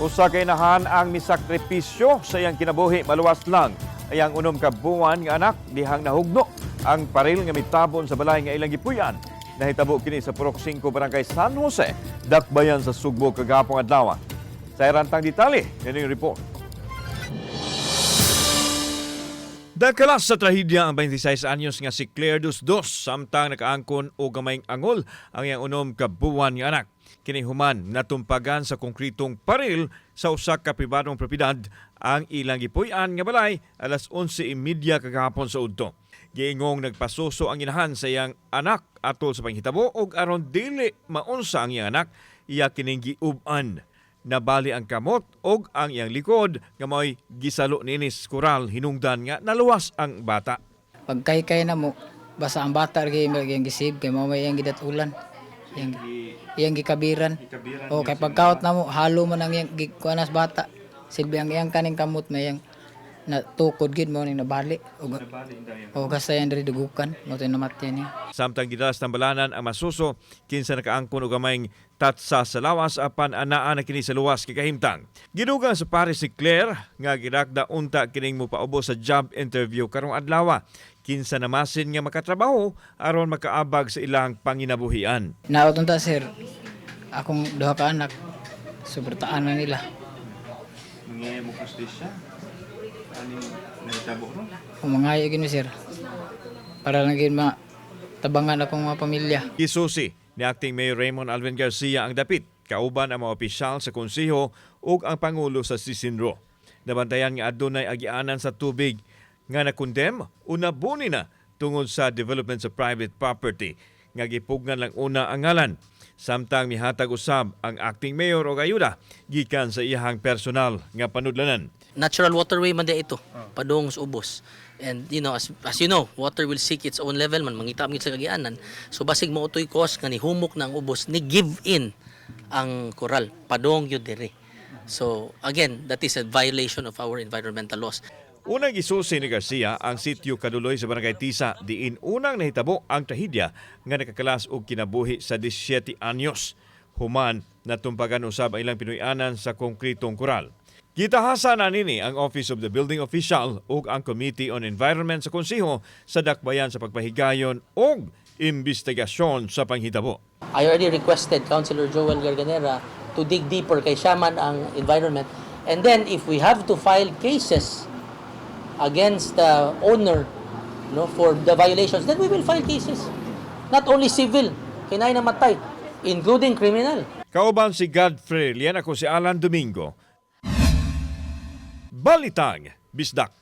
Usa kay nahan ang misakripisyo sa iyang kinabuhi maluwas lang ay ang unom ka buwan nga anak dihang nahugno ang paril nga mitabon sa balay nga ilang gipuyan. Nahitabo kini sa Purok 5 Barangay San Jose, Dakbayan sa Sugbo kagapong adlaw. Sa irantang detalye, yan yung report. Dakalas sa trahedya ang 26 anyos nga si Claire Dos Dos samtang nakaangkon o gamayng angol ang iyang unom ka buwan nga anak. Kini human natumpagan sa konkretong paril sa usa ka pribadong propiedad ang ilang gipuy-an nga balay alas 11:30 kagahapon sa udto. Giingong nagpasuso ang inahan sa iyang anak atol sa panghitabo ug aron dili maunsa ang iyang anak iya kining giub-an nabali ang kamot og ang iyang likod nga mo'y gisalo ninis kural hinungdan nga naluwas ang bata. Pag kay kay na mo, basta ang bata yung yung gisib, kay mo may yung gidatulan. Yung, yung gikabiran. O kay pagkaot na mo, halo mo nang yung gikuanas bata. Silbi ang iyang kaning kamot may yung natukod gid mo ning nabali. O, o gasta yan diri dugukan, mo to namatyan niya. Samtang gidalas tambalanan ang masuso kinsa nakaangkon og gamayng tatsa sa lawas apan anaa na kini sa luwas kay kahimtang. Gidugang sa Paris si Claire nga gidakda unta kining mopaubo sa job interview karong adlaw. Kinsa namasin nga makatrabaho aron makaabag sa ilang panginabuhian. Naot unta sir, akong duha ka anak, suportaan na nila. Kustisya. Ani nagtabo no? Umangayo gid mi sir. Para lang gid ma tabangan akong mga pamilya. Isusi ni Acting Mayor Raymond Alvin Garcia ang dapit, kauban ang mga opisyal sa konsiho ug ang pangulo sa Sisinro. Nabantayan nga adunay agianan sa tubig nga nakondem una buni na tungod sa development sa private property nga gipugnan lang una ang ngalan. Samtang mihatag usab ang acting mayor og ayuda gikan sa iyahang personal nga panudlanan. natural waterway man ito padung sa ubos. And you know as, as you know water will seek its own level man mangita man gid sa kagianan. So basig mo utoy cost nga ni humok ang ubos ni give in ang koral padung yun dire so again that is a violation of our environmental laws Unang gisusi ni Garcia ang sityo Kaduloy sa Barangay Tisa diin unang nahitabo ang trahedya nga nakakalas og kinabuhi sa 17 anyos. Human natumpagan usab ang ilang Pinoyanan sa konkretong koral. Gitahasa na nini ang Office of the Building Official ug ang Committee on Environment sa Konsiho sa dakbayan sa pagpahigayon og imbestigasyon sa panghitabo. I already requested Councilor Joel Garganera to dig deeper kay siya man ang environment and then if we have to file cases against the owner no for the violations then we will file cases not only civil kinay namatay including criminal Kauban si Godfrey, liyan ako si Alan Domingo. Balitang, Bisdak.